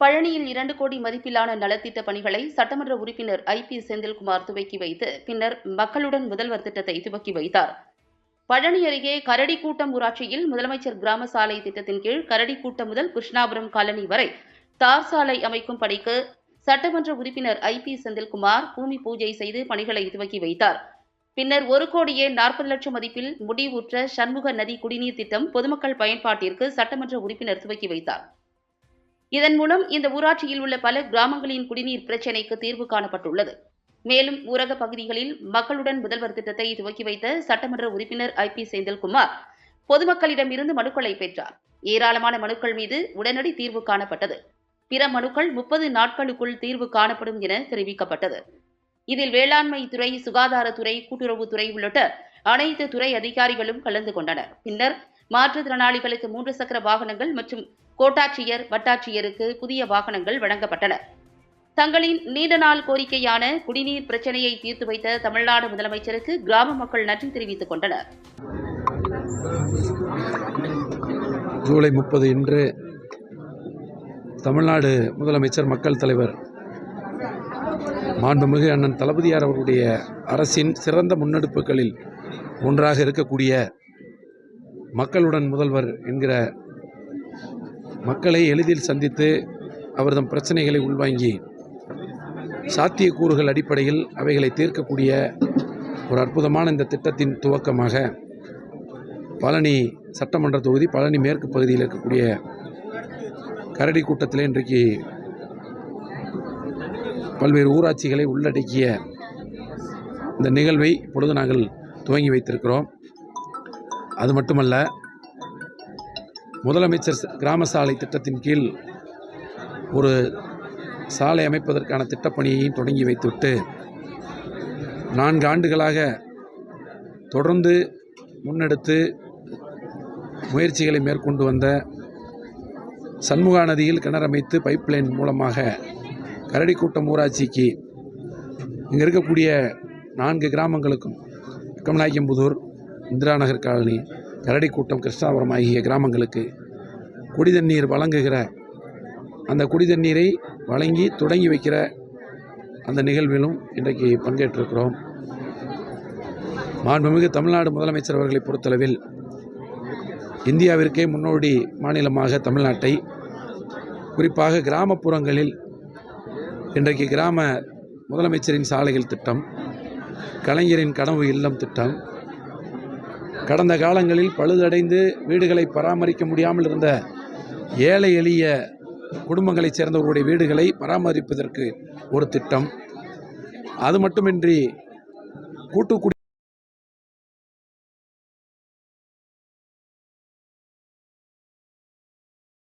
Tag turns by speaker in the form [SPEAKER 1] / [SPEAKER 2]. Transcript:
[SPEAKER 1] பழனியில் இரண்டு கோடி மதிப்பிலான நலத்திட்ட பணிகளை சட்டமன்ற உறுப்பினர் ஐ பி செந்தில்குமார் துவக்கி வைத்து பின்னர் மக்களுடன் முதல்வர் திட்டத்தை துவக்கி வைத்தார். பழனி அருகே கரடிக்கூட்டம் ஊராட்சியில் முதலமைச்சர் கிராம சாலை திட்டத்தின் கீழ் கரடிக்கூட்டம் முதல் கிருஷ்ணாபுரம் காலனி வரை தார் சாலை அமைக்கும் பணிக்கு சட்டமன்ற உறுப்பினர் ஐ பி செந்தில்குமார் பூமி பூஜை செய்து பணிகளை துவக்கி வைத்தார். பின்னர் ஒரு கோடியே நாற்பது லட்சம் மதிப்பில் முடிவுற்ற சண்முக நதி குடிநீர் திட்டம் பொதுமக்கள் பயன்பாட்டிற்கு சட்டமன்ற உறுப்பினர் துவக்கி வைத்தார். இதன் மூலம் இந்த ஊராட்சியில் உள்ள பல கிராமங்களின் குடிநீர் பிரச்சினைக்கு தீர்வு காணப்பட்டுள்ளது. மேலும் ஊரக பகுதிகளில் மக்களுடன் முதல்வர் திட்டத்தை துவக்கி வைத்த சட்டமன்ற உறுப்பினர் ஐ பி செந்தில்குமார் பொதுமக்களிடமிருந்து மனுக்களை பெற்றார். ஏராளமான மனுக்கள் மீது உடனடி தீர்வு காணப்பட்டது. பிற மனுக்கள் முப்பது நாட்களுக்குள் தீர்வு காணப்படும் என தெரிவிக்கப்பட்டது. இதில் வேளாண்மை துறை சுகாதாரத்துறை கூட்டுறவுத்துறை உள்ளிட்ட அனைத்து துறை அதிகாரிகளும் கலந்து கொண்டனர். பின்னர் மாற்றுத்திறனாளிகளுக்கு மூன்று சக்கர வாகனங்கள் மற்றும் கோட்டாட்சியர் வட்டாட்சியருக்கு புதிய வாகனங்கள் வழங்கப்பட்டன. தங்களின் நீண்ட நாள் கோரிக்கையான குடிநீர் பிரச்சனையை தீர்த்து வைத்த தமிழ்நாடு முதலமைச்சருக்கு கிராம மக்கள் நன்றி தெரிவித்துக் கொண்டனர்.
[SPEAKER 2] ஜூலை முப்பது இன்று தமிழ்நாடு முதலமைச்சர் மக்கள் தலைவர் மாண்புமிகு அண்ணன் தளபதியார் அவர்களுடைய அரசின் சிறந்த முன்னெடுப்புகளில் ஒன்றாக இருக்கக்கூடிய மக்களுடன் முதல்வர் என்கிற மக்களை எளிதில் சந்தித்து அவர்தம் பிரச்சனைகளை உள்வாங்கி சாத்தியக்கூறுகள் அடிப்படையில் அவைகளை தீர்க்கக்கூடிய ஒரு அற்புதமான இந்த திட்டத்தின் துவக்கமாக பழனி சட்டமன்ற தொகுதி பழனி மேற்கு பகுதியில் இருக்கக்கூடிய கரடி கூட்டத்தில் இன்றைக்கு பல்வேறு ஊராட்சிகளை உள்ளடக்கிய இந்த நிகழ்வை இப்பொழுது நாங்கள் துவங்கி வைத்திருக்கிறோம். அது மட்டுமல்ல முதலமைச்சர் கிராம சாலை திட்டத்தின் கீழ் ஒரு சாலை அமைப்பதற்கான திட்டப்பணியையும் தொடங்கி வைத்துவிட்டு நான்கு ஆண்டுகளாக தொடர்ந்து முன்னெடுத்து முயற்சிகளை மேற்கொண்டு வந்த சண்முகா நதியில் கிணறமைத்து பைப்லைன் மூலமாக கரடிக்கூட்டம் ஊராட்சிக்கு இங்கே இருக்கக்கூடிய நான்கு கிராமங்களுக்கும் கமலாக்கியம்புதூர் இந்திரா நகர் காலனி கரடிக்கூட்டம் கிருஷ்ணாபுரம் ஆகிய கிராமங்களுக்கு குடிதண்ணீர் வழங்குகிற அந்த குடிதண்ணீரை வழங்கி தொடங்கி வைக்கிற அந்த நிகழ்விலும் இன்றைக்கு பங்கேற்றிருக்கிறோம். மாண்புமிகு தமிழ்நாடு முதலமைச்சர் அவர்களை பொறுத்தளவில் இந்தியாவிற்கே முன்னோடி மாநிலமாக தமிழ்நாட்டை குறிப்பாக கிராமப்புறங்களில் இன்றைக்கு கிராம முதலமைச்சரின் சாலைகள் திட்டம் கலைஞரின் கனவு இல்லம் திட்டம் கடந்த காலங்களில் பழுதடைந்து வீடுகளை பராமரிக்க முடியாமல் இருந்த ஏழை எளிய குடும்பங்களைச் சேர்ந்தவர்களுடைய வீடுகளை பராமரிப்பதற்கு ஒரு திட்டம். அது மட்டுமின்றி கூட்டுக்குடி